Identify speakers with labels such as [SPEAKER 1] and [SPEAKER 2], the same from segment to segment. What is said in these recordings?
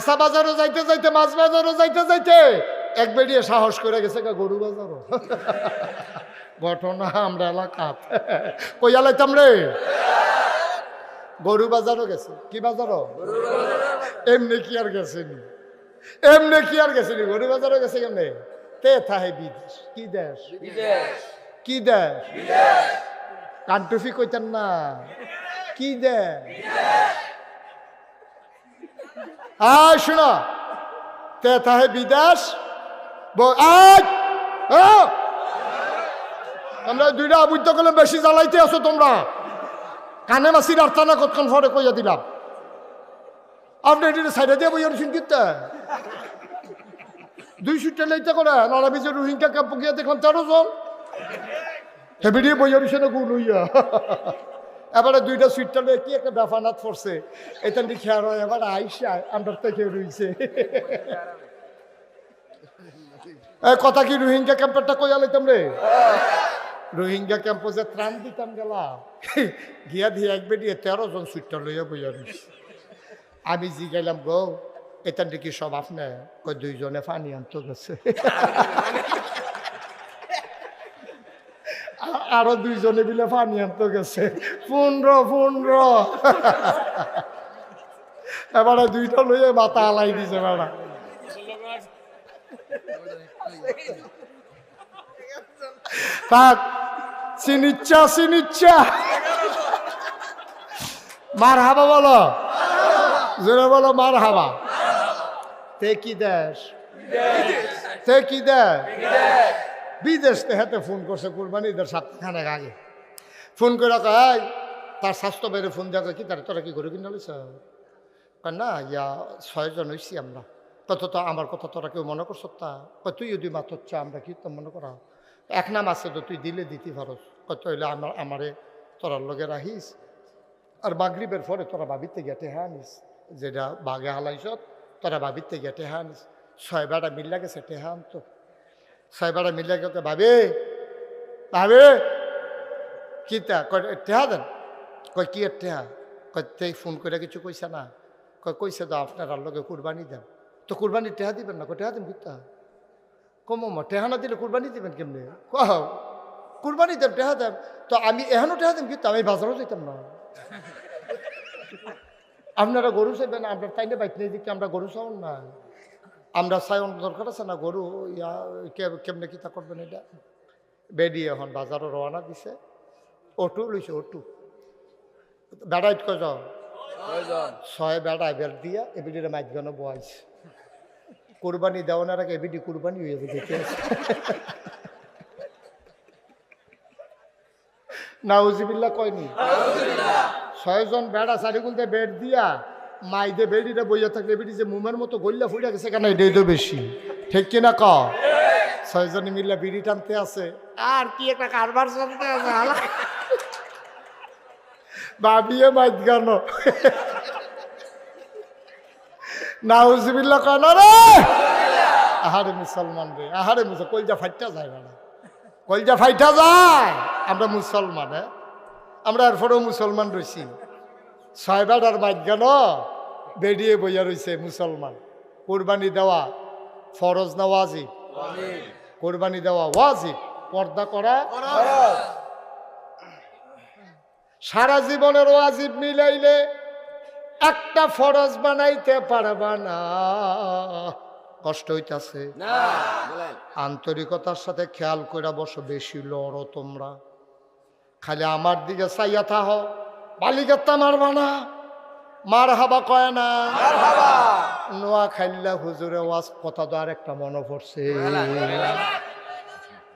[SPEAKER 1] কাঁচা বাজারও যাইতে যাইতে মাছ বাজারও যাইতে যাইতে এক বেরিয়ে সাহস করে গেছে গা গরু বাজারও। ঘটনা আমরা এলাকা কই আলাইতাম রে? গরু বাজারও গেছে। কি বাজারও? এমনি কি আর গেছেনি। এমনি কি আর গেছেনি। গরু বাজারও গেছে কেমনে? তে থাহে বিদেশ। কি দেশ? কি দেশ? কান্টুফি কইতেন না। কি দেশ? আয় শোনো। তে থাহে বিদেশ। ব- আয়! আ! আমরা দুইটা আবুদ্ধ করলে বেশি জ্বালাইতে আছো তোমরা। কানে মাসির আর্থানা কতক্ষণ পরে কইয়া দিলাম। আপনি এটি সাইডে দিয়ে বইয়া রুসিন কিনতে দুই সুটে লইতে করে নারাবি যে রোহিঙ্গা ক্যাম্প গিয়ে দেখলাম তেরো জন হেবিডিয়ে বইয়া রুসিনে গুণ হইয়া এবারে দুইটা সুইটটা লয়ে কি একটা ব্যাপানাত পড়ছে? এটা দি খেয়ার হয়, এবার আইসা আমরা থেকে রইছে। কথা কি রোহিঙ্গা ক্যাম্পেরটা কইয়া লইতাম রে? রোহিঙ্গা ক্যাম্পে যে ত্রাণ দিতাম গেলাম গিয়া দিয়ে এক বেরিয়ে তেরো জন সুইটটা লইয়া বইয়া রইছে। আমি জি গেলাম গো এখান থেকে সব আপনি কই দুইজনে পানি আনতে গেছে? আরও দুইজনে বিলে পানি আনতে গেছে। পনেরো পনেরো এবারে দুইটা লইয়ে মাথা আলাই দিছে বেড়া থাক, চিনিচ্ছা চিনিচ্ছা। মার হাবা বলো। জোরে বলো মার হাবা তে কি দেশ? তে কি দেশ? বিদেশ হাতে ফোন করছে, কুরবানি ঈদের সপ্তাহখানেক আগে। ফোন করে কয় তার স্বাস্থ্য বেড়ে ফোন দেখা কি? তার, তোরা কি করে কিনা কয়, না, ইয়া, ছয়জন হইছি আমরা। কত তো আমার কথা তোরা কেউ মনে করছ তা? কয়, তুই যদি মাত্র চা আমরা কি তো মনে করা এক নাম আছে তো তুই দিলে দিতে পারস কত হইলে আমার, আমারে তোরার লগে রাখিস। আর মাগরিবের পরে তোরা বাবিতে গেটে হ্যাঁ আনিস। যেটা বাগে হালাইছত তোরা বাবিতে গেটে হ্যাঁ আনিস। ছয় বেড়া মিল্লা গেছে টেহা আনতো। ছয় বেড়া মিল্লা গেছে ভাবে ভাবে কি তা কয় টেহা দেন। কয় কি টেহা তেই ফোন করে কিছু কইছে না। কয় কইছে তো আপনার লগে কুরবানি দেন তো কুরবানি টেহা দিবেন না? কয় টেহা দেন কিতা কম টেহা না দিলে কুরবানি দিবেন কেমনে? কহ কুরবানি দেব টেহা দেব তো আমি এখনও টেহা দেব কিন্তু আমি বাজারও যেতাম না। আপনারা গরু চাইবেন আপনার তাই না বাইক নিয়ে দিকে আমরা গরু চাউন না আমরা চাইন দরকার আছে না গরু ইয়া কে- কেমনে কিতা করবেন এটা? বেডি এখন বাজারও রওনা দিছে। অটু লইছে অটু। বেড়াইত যাও ছয় বেড়া বের দিয়া এবিডিরে মাইকগানো বয়াইছে। কোরবানি দেওয়ানোর আগে এবিডি কোরবানি হয়ে দেখে নাউজিবিল্লা কয়নি? ছয়জন বেড়া চারিগুলতে বেড দিয়া মাইদে বেড়িটা বইয়া থাকলে বেড়ি যে মুমের মতো গল্লা ফুড়ে গেছে কেন? এটাই তো বেশি। ঠিক কিনা ক ছয়জনে মিল্লা বিড়ি টানতে আছে। আর কি একটা কারবার চলতে আছে হালা। ভাবিয়ে মাইত গান নাউজিবিল্লা কয় না রে! আহারে মুসলমান রে আহারে মুসল কলজা ফাইটা যায় বেড়া। কলজা ফাইটা যায়। আমরা মুসলমান হ্যাঁ? আমরা এরপরেও মুসলমান রয়েছি ছয় বেড়ার বাজ্ঞান বেরিয়ে বইয়া রয়েছে মুসলমান। কোরবানি দেওয়া ফরজ না ওয়াজিব? কোরবানি দেওয়া ওয়াজিব। পর্দা করা সারা জীবনের ওয়াজিব মিলাইলে একটা ফরজ বানাইতে পারবা না। কষ্ট হইতাছে। আন্তরিকতার সাথে খেয়াল করে বসো বেশি লড়ো তোমরা। খালি আমার দিকে চাইয়া থাহ। বালিকাত্তা মারবা না মার হাবা কয় না নোয়া খাইল্লা হুজুরে ওয়াজ কথা তো আর একটা মনে পড়ছে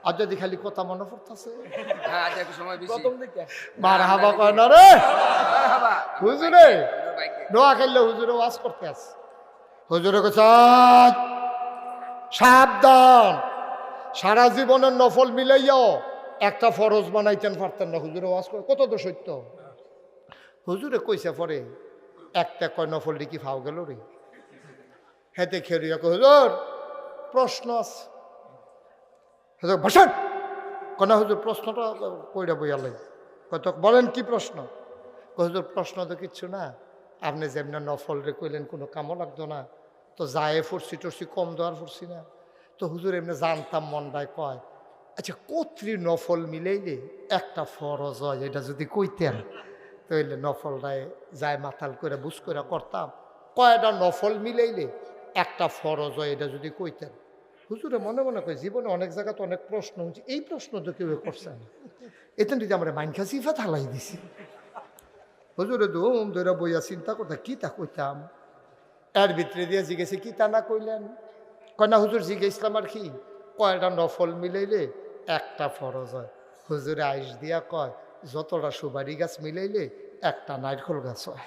[SPEAKER 1] আর যদি খালি কথা মনে পড়তেছে মার হাবা কয় না রে হুজুরে নোয়া খাইলে হুজুরে ওয়াজ করতে আস হুজুরে কইছে সাবধান সারা জীবনের নফল মিলাইয়াও একটা ফরজ বানাইতেন পারতেন না হুজুরে ওয়াজ করে কত তো সত্য হুজুরে কইছে পরে, একটা কয় নফল কি ফাও গেল রে? হেতে খেরিয়া কই হুজুর, প্রশ্ন আছে। হুজুর, বসেন। কনা হুজুর, প্রশ্নটা কইরা বইয়া লাগে কত বলেন কি প্রশ্ন? হুজুর, প্রশ্ন তো কিচ্ছু না। আপনি যেমন নফল রে কইলেন, কোনো কামও লাগতো না। তো যায় ফুরসি টরসি কম দেওয়ার ফুরসি না। তো হুজুর এমনি জানতাম মনটায় কয় আচ্ছা কত্রি নফল মিলাইলে একটা ফরজ হয়, এটা যদি কইতেন। তাইলে নফলটায় যায় মাতাল করে বুঝ করে করতাম। কয়টা নফল মিলাইলে? একটা ফরজ হয় এটা যদি কইতেন। হুজুরে মনে মনে কয়, জীবনে অনেক জায়গাতে অনেক প্রশ্ন হচ্ছে এই প্রশ্ন তো কেউ করছে না। এতেন যদি আমরা মাইনখা খাসি ফা থালাই দিছি। হুজুরে ধুম ধরে বইয়া চিন্তা করতে, কি তা কইতাম? এর ভিতরে দিয়ে জিজ্ঞেসে, কি তা না কইলেন? কয়, না হুজুর জিজ্ঞেসলাম আর কি। কয়টা নফল মিলাইলে? একটা ফরজ হয়। হুজুরে আইস দিয়া কয় যতটা সুবারি গাছ মিলাইলে একটা নারকল গাছ হয়।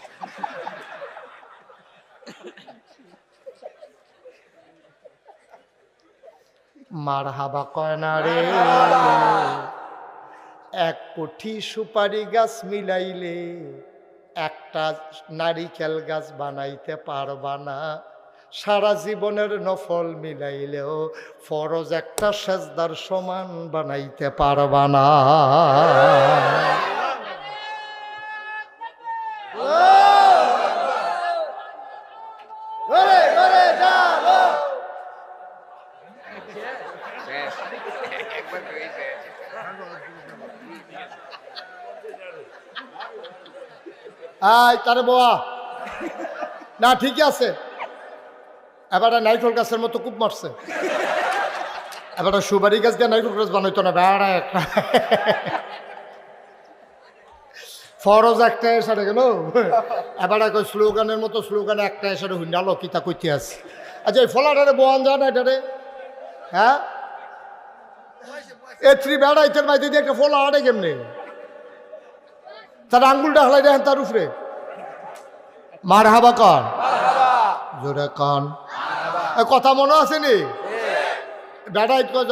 [SPEAKER 1] মার হাবা কয় না রে? এক কোঠি সুপারি গাছ মিলাইলে একটা নারিকেল গাছ বানাইতে পারবা না। সারা জীবনের নফল মিলাইলেও ফরজ একটা সেজদার সমান বানাইতে পারবা না। আয়, তারে বোয়া। না, ঠিকই আছে। এবার নাইট্রোল গাছের মতো কূপ মারছে। এবার সুপারি গাছ দিয়ে নাইট্রোল গাছ বানাইতো না, বেড়া একটা। ফরজ একটা এসারে গেল এবার এক স্লোগানের মতো স্লোগানে একটা এসারে হুন্ডালো কিতা কইতে আছে। আচ্ছা এই ফলাটারে বোয়ান যায় না এটারে? হ্যাঁ? এ থ্রি বেড়া ইতের মাইতে দিয়ে একটা ফলা আড়ে কেমনে? তার আঙ্গুলটা হলাই দেখেন তার উপরে। মার হাবা কন জোরে কন। কথা মনে আছে নি? বেড়া ইট কজ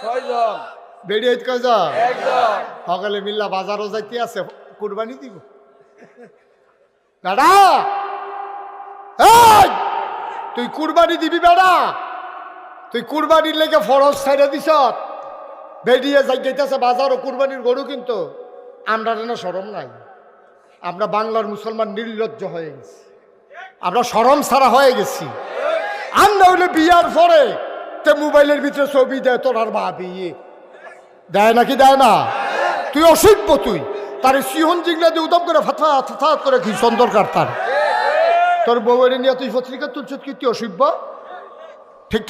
[SPEAKER 2] ছয়জন।
[SPEAKER 1] বেড়ি ইট কজ সকালে মিল্লা বাজারও যাইতে আছে কুরবানি দিব। বেড়া তুই কুরবানি দিবি বেড়া তুই কুরবানির লেগে ফরজ ছাইড়া দিছ? বেরিয়ে যাই যাইতেছে বাজার ও কুরবানির গরু কিন্তু। আমরা না সরম নাই। আমরা বাংলার মুসলমান নির্লজ্জ হয়ে গেছি। আমরা সরম ছাড়া হয়ে গেছি। আমরা হইলে বিয়ার পরে তে মোবাইলের ভিতরে ছবি দেয় তোর আর ভাবি দেয় নাকি দেয় না? তুই অসভ্য তুই। তার সিহন জিগলা দিয়ে উদম করে ফাথা ফাথা করে কি দরকার তার। তোর বউয়ের নিয়ে তুই পত্রিকা তুলছ কি? তুই অসভ্য? ঠিক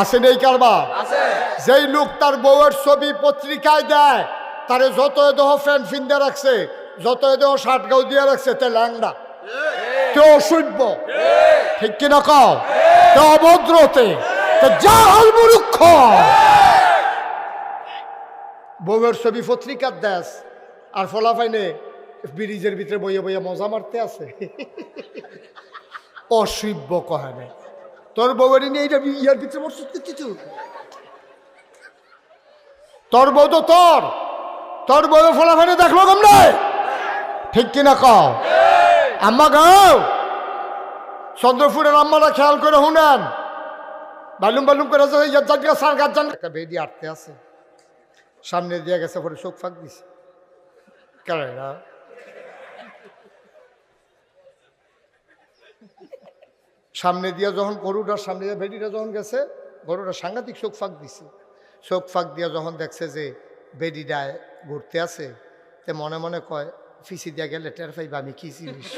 [SPEAKER 1] আছে নেই কারবার
[SPEAKER 2] আছে।
[SPEAKER 1] যেই লোক তার বউয়ের ছবি পত্রিকায় দেয় তারে যত দেহ ফ্যান ফিন্দে রাখছে যত দেহ শার্ট গাউ দিয়ে রাখছে তে ল্যাংড়া। তে অসভ্য। ঠিক কিনা কও? তে অভদ্রতে জাহাল মূর্খ। বউয়ের ছবি পত্রিকার দেশ। আর ফলাফাইনে ব্রিজের ভিতরে বইয়ে বইয়ে মজা মারতে আছে। অসভ্য কহানে। তোর বউয়ের নিয়ে এইটা ইয়ার ভিতরে বসে কিছু? তোর বউ তো তোর। তোর বউ ফলাফাইনে দেখল কেমনে? ঠিক কিনা কও? আম্মা গাও। চন্দ্রপুরের আম্মারা খেয়াল করে শুনেন। বালুম বালুম করে একটা বেদি আটতে আছে। সামনে দিয়ে গেছে, পরে চোখ ফাঁক দিছে। সামনে দিয়ে যখন গরুটার সামনে দিয়ে বেডিটা যখন গেছে, গরুটা সাংঘাতিক চোখ ফাঁক দিছে। চোখ ফাঁক দিয়ে যখন দেখছে যে বেডিটায় ঘুরতে আছে, তে মনে মনে কয় ফিসি দিয়া গেলে টের পাইবা আমি কি জিনিস?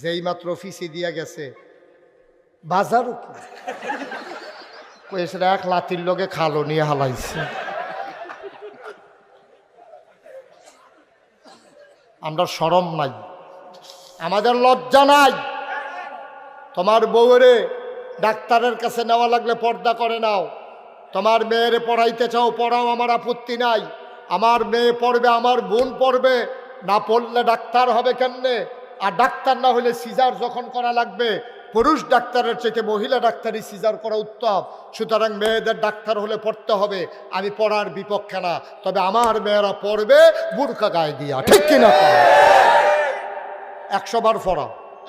[SPEAKER 1] যেই মাত্র ফিসি দিয়া গেছে, বাজারও কি? এক লাতির লগে খালো নিয়ে হালাইছে। আমরা সরম নাই। আমাদের লজ্জা নাই। তোমার বউরে ডাক্তারের কাছে নেওয়া লাগলে পর্দা করে নাও। তোমার মেয়েরে পড়াইতে চাও, পড়াও, আমার আপত্তি নাই। আমার মেয়ে পড়বে, আমার বোন পড়বে, না পড়লে ডাক্তার হবে কেমনে? আর ডাক্তার না হলে সিজার যখন করা লাগবে? পুরুষ ডাক্তারের চাইতে মহিলা ডাক্তারই সিজার করা উত্তম। সুতরাং মেয়েদের ডাক্তার হলে পড়তে হবে, আমি পড়ার বিপক্ষে না। তবে আমার মেয়েরা পড়বে বুরকা গায়ে দিয়া, ঠিক কিনা একশো বার পড়া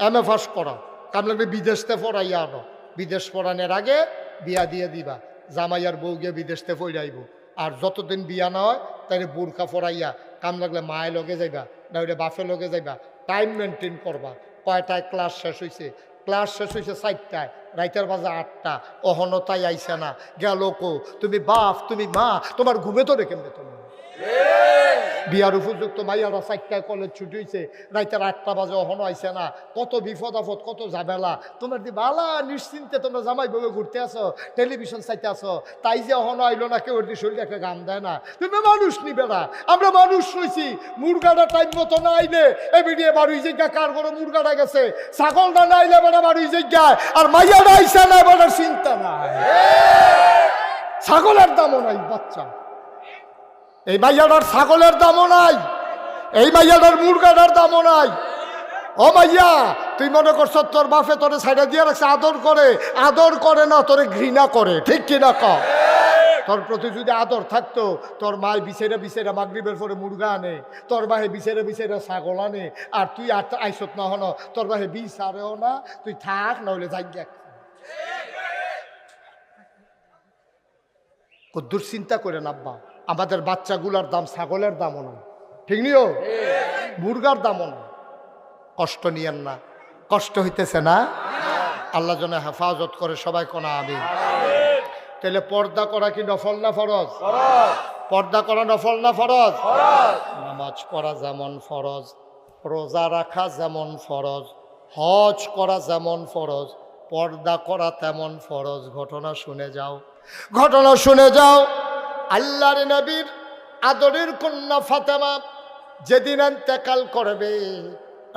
[SPEAKER 1] এম এ ফার্স্ট পড়া কাম লাগবে বিদেশতে পড়াইয়া আনো। বিদেশ পড়ানোর আগে বিয়া দিয়ে দিবা। জামাইয়ার বউ গিয়ে বিদেশতে পড়াইব। আর যতদিন বিয়া না হয় তাহলে বোরখা ফরাইয়া কাম লাগলে মায়ের লগে যাইবা না ওইটা বাপের লগে যাইবা টাইম মেনটেন করবা। কয়টায় ক্লাস শেষ হয়েছে ক্লাস শেষ হয়েছে চারটায় রাইটার বাজে আটটা অহনতাই আইসে না। গেল কো, তুমি বাপ, তুমি মা, তোমার ঘুমে তো রেখে তুমি? বিয়ার উপযুক্ত মাইয়ারা চারটায় কলেজ ছুটি হয়েছে রাইতের আটটা বাজে অহনো আইসে না। কত বিপদ আপদ কত ঝামেলা। তোমার দি বালা নিশ্চিন্তে তোমরা জামাই বউয়ে ঘুরতে আসো টেলিভিশন চাইতে আসো তাই যে অহনো আইলো না কেউ দি শরীরে একটা গান দেয় না। তুমি মানুষ নিবে না আমরা মানুষ রয়েছি মুরগাটা টাইম মতো না আইলে এবিডিয়ে বাড়ি জিজ্ঞা কার করে মুরগাটা গেছে? ছাগলটা না আইলে বেড়া বাড়ি জিজ্ঞায় আর মাইয়াটা আইসে না বেড়ার চিন্তা নাই। ছাগলের দামও নাই বাচ্চা। এই মাইয়াটার ছাগলের দামও নাই। এই মাইয়াটার মুরগাটার দামও নাই। ও মাইয়া, তুই মনে করছ তোর বাপে তোরে সাইডে দিয়ে রাখছে? আদর করে আদর করে না, তোরে ঘৃণা করে। ঠিক কিনা ক তোর প্রতি যদি আদর থাকতো, তোর মায় বিছেরে বিছেরে মাগরিবের পরে মুরগা আনে, তোর বাহে বিছেরে বিছেরে ছাগল আনে, আর তুই আর আইসত না হন, তোর বাহে বিষ আরেও না, তুই থাক, নইলে যাই দেখ কদ্দুর চিন্তা করে নাব্বা আমাদের বাচ্চাগুলার দাম ছাগলের দামও না ঠিক নিও মুরগার দামও না কষ্ট নিয়েন না। কষ্ট হইতেছে না। আল্লাহ যেন হেফাজত করে সবাই কোনা আমি তাহলে পর্দা করা কি নফল না ফরজ? পর্দা করা নফল না ফরজ? নামাজ পড়া যেমন ফরজ, রোজা রাখা যেমন ফরজ, হজ করা যেমন ফরজ, পর্দা করা তেমন ফরজ। ঘটনা শুনে যাও। ঘটনা শুনে যাও। আল্লাহর নবীর আদরের কন্যা ফাতেমা যেদিন এতেকাল করবে,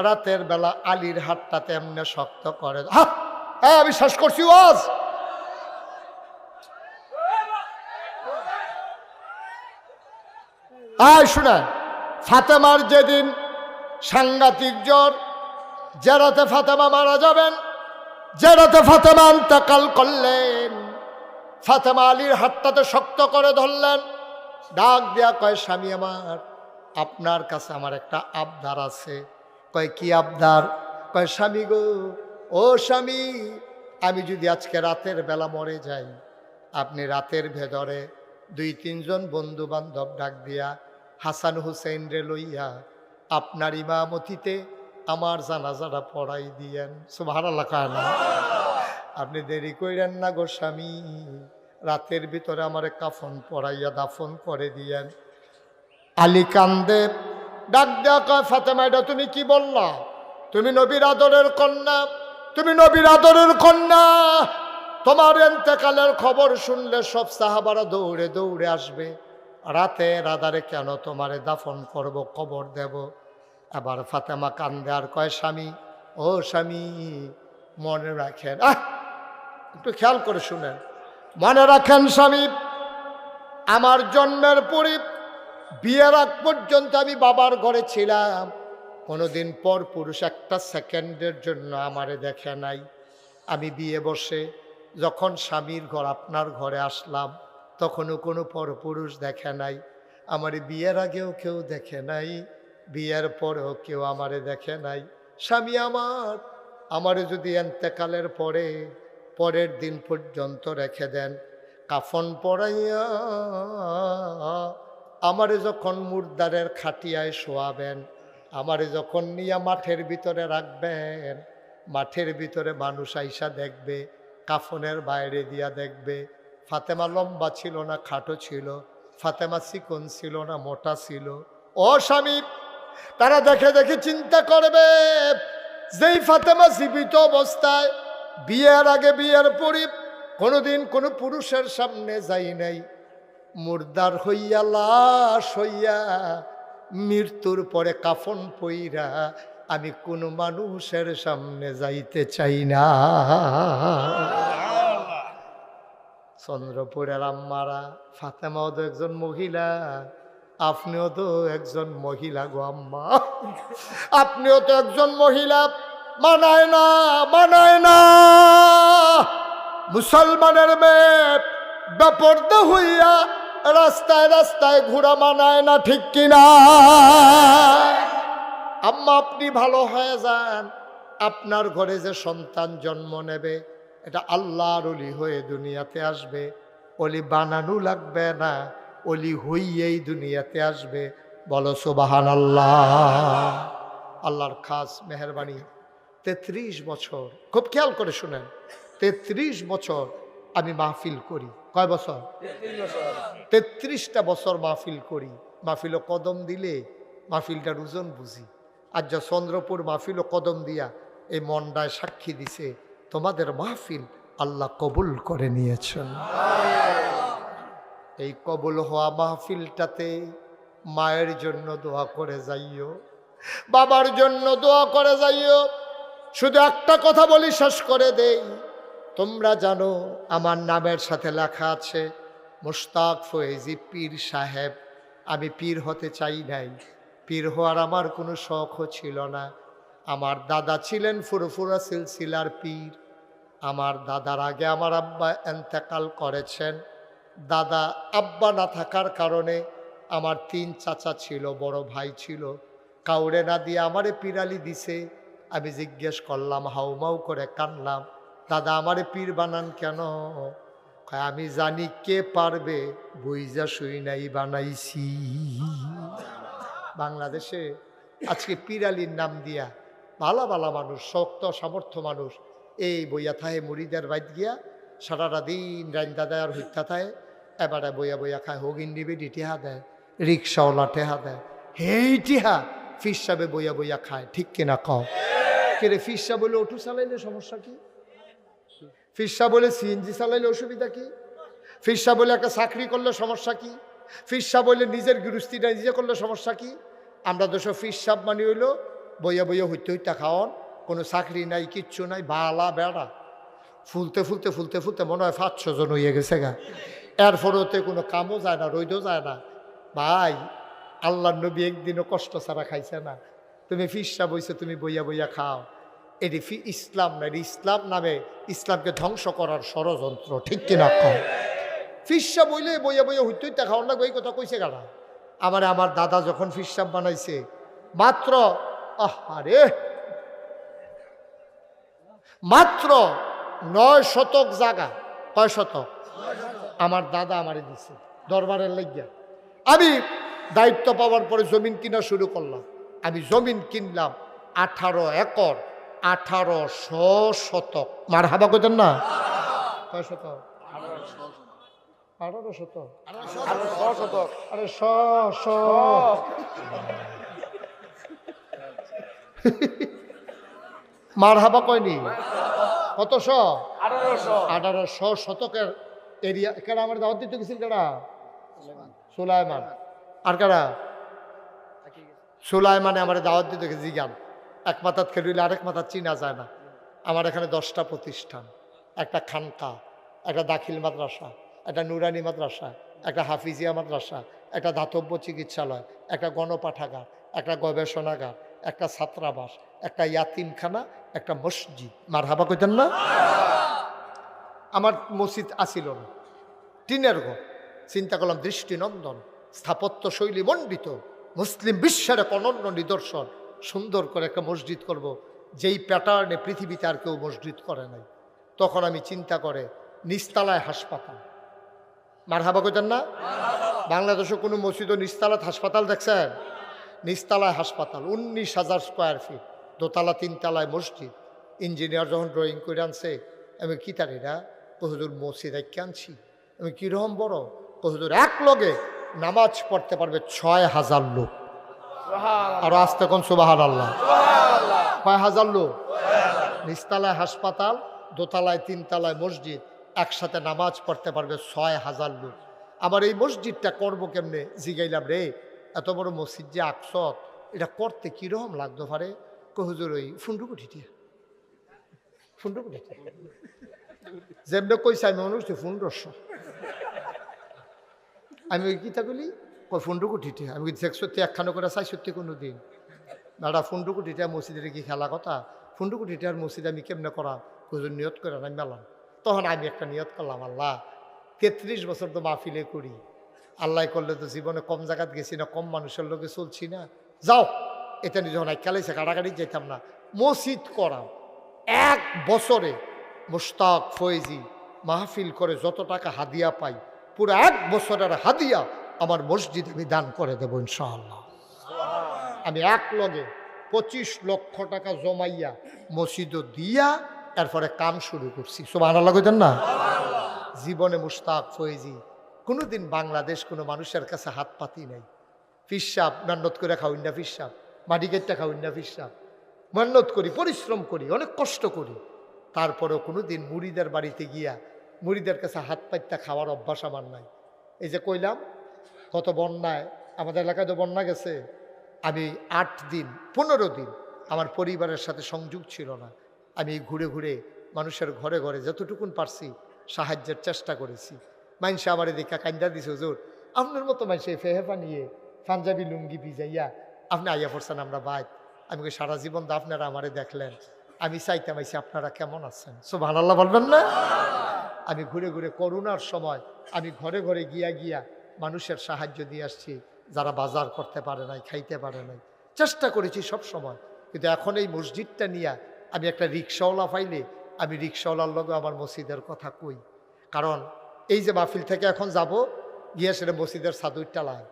[SPEAKER 1] রাতের বেলা আলীর হাতটা তেমনে শক্ত করে হ্যাঁ আমি শেষ করছি, ওয়াজ! আয় শুনে ফাতেমার যেদিন সাংঘাতিক জ্বর, যে রাতে ফাতেমা মারা যাবেন, যে রাতে ফাতেমা আন্তাকাল করলেন ফাতেমা আলীর হাতটাতে শক্ত করে ধরলেন। ডাক দেয়া কয়, স্বামী আমার, আপনার কাছে আমার একটা আবদার আছে। কয়, কি আবদার? কয়, স্বামী গো, ও স্বামী, আমি যদি আজকে রাতের বেলা মরে যাই, আপনি রাতের ভেতরে দুই, তিনজন বন্ধু বান্ধব ডাক দিয়া হাসান হুসেন রে লইয়া আপনার ইমামতিতে আমার জানাজাটা পড়াই দিয়েন। সুভার না। আপনি দেরি কইরেন না গো স্বামী। রাতের ভিতরে আমার কাফন পড়াইয়া দাফন করে দিয়েন। আলী কান্দে, ডাক দেয়া ফাতেমা তুমি কি বললা? তুমি নবীর আদরের কন্যা, তুমি নবীর আদরের কন্যা। তোমার এন্তেকালের খবর শুনলে সব সাহাবারা দৌড়ে দৌড়ে আসবে। রাতে রাদারে কেন তোমারে দাফন করব কবর দেব? আবার ফাতেমা কান্দে আর কয়, স্বামী, ও স্বামী, মনে রাখেন। আহ! একটু খেয়াল করে শুনেন। মনে রাখেন স্বামী, আমার জন্মের পরে বিয়ের আগ পর্যন্ত আমি বাবার ঘরে ছিলাম। কোনোদিন পর পুরুষ একটা সেকেন্ডের জন্য আমারে দেখে নাই। আমি বিয়ে বসে যখন স্বামীর ঘর আপনার ঘরে আসলাম, তখনও কোনো পরপুরুষ দেখে নাই। আমার বিয়ের আগেও কেউ দেখে নাই, বিয়ের পরেও কেউ আমারে দেখে নাই। স্বামী আমার, আমারে যদি এন্তেকালের পরে পরের দিন পর্যন্ত রেখে দেন। কাফন পড়াইয়া আমারে যখন মুর্দারের খাটিয়ায় শোয়াবেন, আমারে যখন নিয়ে মাঠের ভিতরে রাখবেন, মাঠের ভিতরে মানুষ আইসা দেখবে, কাফনের বাইরে দিয়া দেখবে, ফাতেমা লম্বা ছিল না, খাটো ছিল, ফাতেমা চিকন ছিল না, মোটা ছিল। ও স্বামী, তারা দেখে দেখে চিন্তা করবে, যেই ফাতেমা জীবিত অবস্থায় বিয়ের আগে বিয়ের পরে, কোনোদিন কোনো পুরুষের সামনে যাই নাই। মুর্দার হইয়া লাশ হইয়া মৃত্যুর পরে কাফন পইরা আমি কোনো মানুষের সামনে যাইতে চাই না। চন্দ্রপুরের আম্মারা ফাতেমাও তো একজন মহিলা, আপনিও তো একজন মহিলা গো আম্মা। আপনিও তো একজন মহিলা। মানায় না মানায় না। মুসলমানের মেয়ে বেপর্দা হইয়া রাস্তায় রাস্তায় ঘোরা মানায় না, ঠিক কিনা? আম্মা, আপনি ভালো হয়ে যান। আপনার ঘরে যে সন্তান জন্ম নেবে, এটা আল্লাহর অলি হয়ে দুনিয়াতে আসবে। অলি বানানো লাগবে না, অলি হইয়েই দুনিয়াতে আসবে। বলো সুবাহান আল্লাহ আল্লাহর খাস মেহরবানি। তেত্রিশ বছর। খুব খেয়াল করে শুনেন। তেত্রিশ বছর আমি মাহফিল করি। কয় বছর?
[SPEAKER 2] বছর।
[SPEAKER 1] তেত্রিশটা বছর মাহফিল করি। মাহফিল কদম দিলে মাহফিলটার ওজন বুঝি। আর যা চন্দ্রপুর মাহফিল কদম দিয়া এই মন্ডায় সাক্ষী দিছে তোমাদের মাহফিল আল্লাহ কবুল করে নিয়েছেন। এই কবুল হওয়া মাহফিলটাতে মায়ের জন্য দোয়া করে যাইও বাবার জন্য দোয়া করে যাইও শুধু একটা কথা বলি, শেষ করে দেই। তোমরা জানো, আমার নামের সাথে লেখা আছে, মুশতাক ফয়েজি পীর সাহেব। আমি পীর হতে চাই নাই। পীর হওয়ার আমার কোনো শখও ছিল না। আমার দাদা ছিলেন ফুরফুরা সিলসিলার পীর। আমার দাদার আগে আমার আব্বা এন্তেকাল করেছেন। দাদা আব্বা না থাকার কারণে আমার তিন চাচা ছিল, বড় ভাই ছিল। কাউরে না দিয়ে আমারে পিরালি দিছে। আমি জিজ্ঞেস করলাম হাউমাউ করে কানলাম দাদা, আমারে পীর বানান কেন? আমি জানি কে পারবে, বুইজা শুই নাই বানাইছি। বাংলাদেশে আজকে পিরালির নাম দিয়া ভালা ভালা মানুষ, শক্ত, সামর্থ্য মানুষ, এই বইয়া থাহে, মুড়িদের বাইত গিয়া সারাটা দিন রান্দা দেয় আর হত্যা থায় এবারে বইয়া বইয়া খায়, হগিন নিবে টিহা দেয়, রিক্সাওয়ালা টেহা দেয়। হেই টিহা, ফিস সাবে বইয়া বইয়া খায়, ঠিক কিনা কও? কেরে ফিসা বলে অটু চালাইলে সমস্যা কি? ফিসা বলে, সিএনজি চালাইলে অসুবিধা কি? ফিসা বলে, একটা চাকরি করলে সমস্যা কি? ফিসা বলে, নিজের গৃহস্থিটা নিজে করলে সমস্যা কি? আমরা দুশো ফিসাব মানে হইল, বইয়া বইয়া হইতে হইতে খাওয়ান, কোনো চাকরি নাই, কিচ্ছু নাই, বালা বেড়া। ফুলতে ফুলতে ফুলতে ফুলতে মনে হয় পাঁচ ছজন হইয়ে গেছে গা। এরপরেতে কোনো কামও যায় না রইদও যায় না। ভাই আল্লাহ নবী একদিনও কষ্ট ছাড়া খাইছে না। তুমি ফিসা বইছে, তুমি বইয়া বইয়া খাও। এটি ফি ইসলাম না, এটি ইসলাম নামে ইসলামকে ধ্বংস করার ষড়যন্ত্র, ঠিক কিনা কম ফিসা বইলে বইয়া বইয়া হইতে হইতে খাওয়ার লাগবে, এই কথা কইছে গাড়া আমার আমার দাদা যখন ফিসাব বানাইছে, মাত্র, আহারে! মাত্র নয় শতক জায়গা কয় শতক? আমার দাদা আমারে দিছে, দরবারের লাগিয়া আমি দায়িত্ব পাওয়ার পরে জমিন কিনা শুরু করলাম। আমি জমিন কিনলাম আঠারো একর, আঠারো শ শতক। মার হাবা করতেন না? কয় শতক? আঠারো শতক। আরও শ মার হাবা কয়নি? কত শ শতকের এরিয়া। কেডা আমার দাওয়াত দিতে গেছিল কেডা? সুলাইমান। আর কেডা? সুলাইমানে আমার দাওয়াত দিতে গেছে জিগান এক মাথাত খেলিলে আরেক মাথার চিনা যায় না। আমার এখানে দশটা প্রতিষ্ঠান। একটা খানকা, একটা দাখিল মাদ্রাসা, একটা নুরানি মাদ্রাসা, একটা হাফিজিয়া মাদ্রাসা, একটা ধাতব্য চিকিৎসালয়, একটা গণপাঠাগার, একটা গবেষণাগার, একটা ছাত্রাবাস, একটা ইয়াতিমখানা, একটা মসজিদ। মার হাবা কইতেন না? আমার মসজিদ আসিল না। টিনের ঘর। চিন্তা করলাম দৃষ্টিনন্দন স্থাপত্য শৈলী মণ্ডিত। মুসলিম বিশ্বের এক অনন্য নিদর্শন। সুন্দর করে একটা মসজিদ করব। যেই প্যাটার্নে পৃথিবীতে আর কেউ মসজিদ করে নাই। তখন আমি চিন্তা করে, নিস্তালায় হাসপাতাল। মার হাবা কইতেন না? বাংলাদেশে কোনো মসজিদ ও নিস্তালাত হাসপাতাল দেখছেন? নিস্তালায় হাসপাতাল, উনিশ হাজার স্কোয়ার ফিট দোতলা, তিনতলায় মসজিদ। ইঞ্জিনিয়ার যখন ড্রয়িং করে আনছে, আমি কি তারিরা কহুদুর মসজিদ একে আনছি। আমি কীরকম বড়? কহুদুর এক লগে নামাজ পড়তে পারবে ছয় হাজার লোক। আর আসতে কোন সুবাহান আল্লাহ কয় হাজার লোক? নিচতলায় হাসপাতাল দোতলায় তিনতলায় মসজিদ একসাথে নামাজ পড়তে পারবে ছয় হাজার লোক। আমার এই মসজিদটা করব কেমনে? জিগাইলাম রে এত বড় মসজিদ যে আকসত এটা করতে কীরকম লাগতো পারে কহুজুর ওই ফুন্ডুকুঠিটি ফুন্ডুকুঠিটি যেমনি কইছে আমি মনে করছি আমি ওই কিতা বলি কই ফুন্ডুকুঠিটি আমি দেখ, সত্যি একখানো করে চাই, সত্যি কোনো দিন দাদা ফুন্ডুকুটিটা মসজিদের কি খেলা কথা? ফুন্ডুকুটিটার মসজিদ আমি কেমনে করা হুজুর নিয়ত করে আমি মেলাম তখন আমি একটা নিয়ত করলাম, আল্লাহ, তেত্রিশ বছর তো মাহফিলে করি। আল্লাহ করলে তো জীবনে কম জায়গাত গেছি না, কম মানুষের লোকে চলছি না। যাও এটা নিয়ে যখন খেলাইছে কাটাকাটি যেতাম না। মসজিদ করাও এক বছরে মুস্তাক ফয়েজি মাহফিল করে যত টাকা হাদিয়া পাই পুরো এক বছরের হাদিয়া আমার মসজিদ আমি দান করে দেবো ইনশাআল্লাহ। আমি এক লগে পঁচিশ লক্ষ টাকা জমাইয়া মসজিদও দিয়া এরপরে কাম শুরু করছি। সোমান আল্লাহ কইতেন না? জীবনে মুস্তাক ফয়েজি, কোনোদিন বাংলাদেশ কোনো মানুষের কাছে হাত পাতি নাই। ফিসাব মেহনত করে খাওয়াই না ফিসাব মাটি কেটটা খাওয়াই না ফিসাব মেহনত করি, পরিশ্রম করি, অনেক কষ্ট করি। তারপরেও কোনো দিন মুড়িদের বাড়িতে গিয়া মুড়িদের কাছে হাত পাইতা খাওয়ার অভ্যাস আমার নাই। এই যে কইলাম কত বন্যায়, আমাদের এলাকায় তো বন্যা গেছে, আমি আট দিন, পনেরো দিন আমার পরিবারের সাথে সংযোগ ছিল না। আমি ঘুরে ঘুরে মানুষের ঘরে ঘরে যতটুকুন পারছি সাহায্যের চেষ্টা করেছি। মাইনসে আমার দেখা কান্দা দিছে, হুজুর, আপনার মতো মাইসে ফেহেফা নিয়ে পাঞ্জাবি লুঙ্গি ভিজাইয়া আপনি আইয়া পড়ছেন, আমরা বাইক আমি সারা জীবন তো আপনারা আমারে দেখলেন। আমি চাইতাম আইসি আপনারা কেমন আছেন? সো আল্লাহ বলবেন না? আমি ঘুরে ঘুরে করোনার সময় আমি ঘরে ঘরে গিয়া গিয়া মানুষের সাহায্য দিয়ে আসছি, যারা বাজার করতে পারে নাই, খাইতে পারে নাই। চেষ্টা করেছি সব সময়, কিন্তু এখন এই মসজিদটা নিয়ে আমি একটা রিক্সাওয়ালা পাইলে, আমি রিক্সাওয়ালার লগে আমার মসজিদের কথা কই। কারণ এই যে মাহফিল থেকে এখন যাব, গিয়ে সেটা মসজিদের সাদুরটা টালায়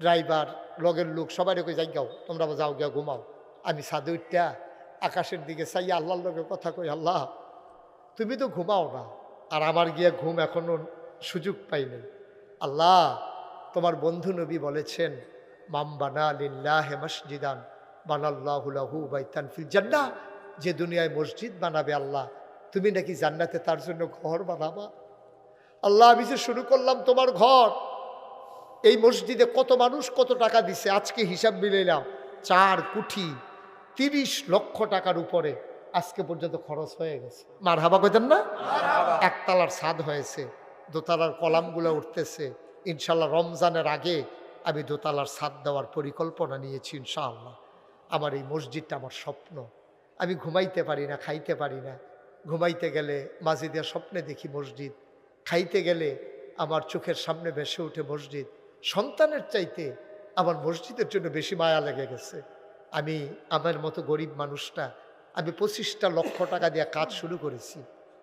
[SPEAKER 1] ড্রাইভার, লগের লোক সবাই কই, যাই গাও, তোমরা যাও গিয়া ঘুমাও। আমি সাদুরটা আকাশের দিকে চাই আল্লাহর লগে কথা কই, আল্লাহ, তুমি তো ঘুমাও না। আর আমার গিয়ে ঘুম এখনও সুযোগ পাইনি। আল্লাহ, তোমার বন্ধু নবী বলেছেন মাম বানা লিল্লাহ মসজিদান বানাল্লাহুলাহু বাইতান ফিল জান্না যে দুনিয়ায় মসজিদ বানাবে আল্লাহ, তুমি নাকি জান্নাতে তার জন্য ঘর বানাবা? আল্লাহ, আমি যে শুরু করলাম তোমার ঘর, এই মসজিদে কত মানুষ কত টাকা দিছে, আজকে হিসাব মিলাইলাম, চার কুঠি তিরিশ লক্ষ টাকার উপরে। আজকে পর্যন্ত খরচ হয়ে গেছে। মার হাবা কইতেন না? একতলার ছাদ হয়েছে দোতলার কলামগুলো উঠতেছে। ইনশাল্লাহ রমজানের আগে আমি দোতলার ছাদ দেওয়ার পরিকল্পনা নিয়েছি ইনশাআল্লাহ। আমার এই মসজিদটা আমার স্বপ্ন। আমি ঘুমাইতে পারি না খাইতে পারি না। ঘুমাইতে গেলে মাঝিদের স্বপ্নে দেখি মসজিদ। খাইতে গেলে আমার চোখের সামনে ভেসে ওঠে মসজিদ। সন্তানের চাইতে আমার মসজিদের জন্য বেশি মায়া লেগে গেছে। আমি আমার মতো গরিব মানুষটা আমি পঁচিশটা লক্ষ টাকা দিয়ে কাজ শুরু করেছি।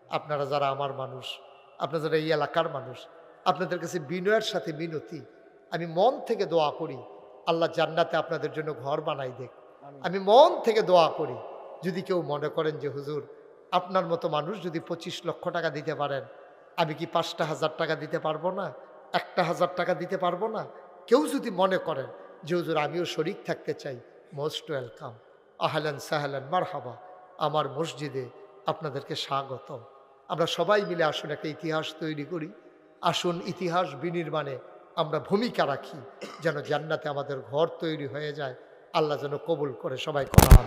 [SPEAKER 1] আপনারা যারা আমার মানুষ আপনারা যারা এই এলাকার মানুষ আপনাদের কাছে বিনয়ের সাথে মিনতি। আমি মন থেকে দোয়া করি আল্লাহ জান্নাতে আপনাদের জন্য ঘর বানাই দেখ। আমি মন থেকে দোয়া করি যদি কেউ মনে করেন যে হুজুর আপনার মতো মানুষ যদি পঁচিশ লক্ষ টাকা দিতে পারেন আমি কি পাঁচটা হাজার টাকা দিতে পারব না? একটা হাজার টাকা দিতে পারব না? কেউ যদি মনে করেন যে হুজুর আমিও শরিক থাকতে চাই মোস্ট ওয়েলকাম। আহলান সাহলান, মারহাবা। আমার মসজিদে আপনাদেরকে স্বাগতম। আমরা সবাই মিলে আসুন একটা ইতিহাস তৈরি করি। আসুন ইতিহাস বিনির্মাণে আমরা ভূমিকা রাখি, যেন জান্নাতে আমাদের ঘর তৈরি হয়ে যায়। আল্লাহ যেন কবুল করে সবাই করা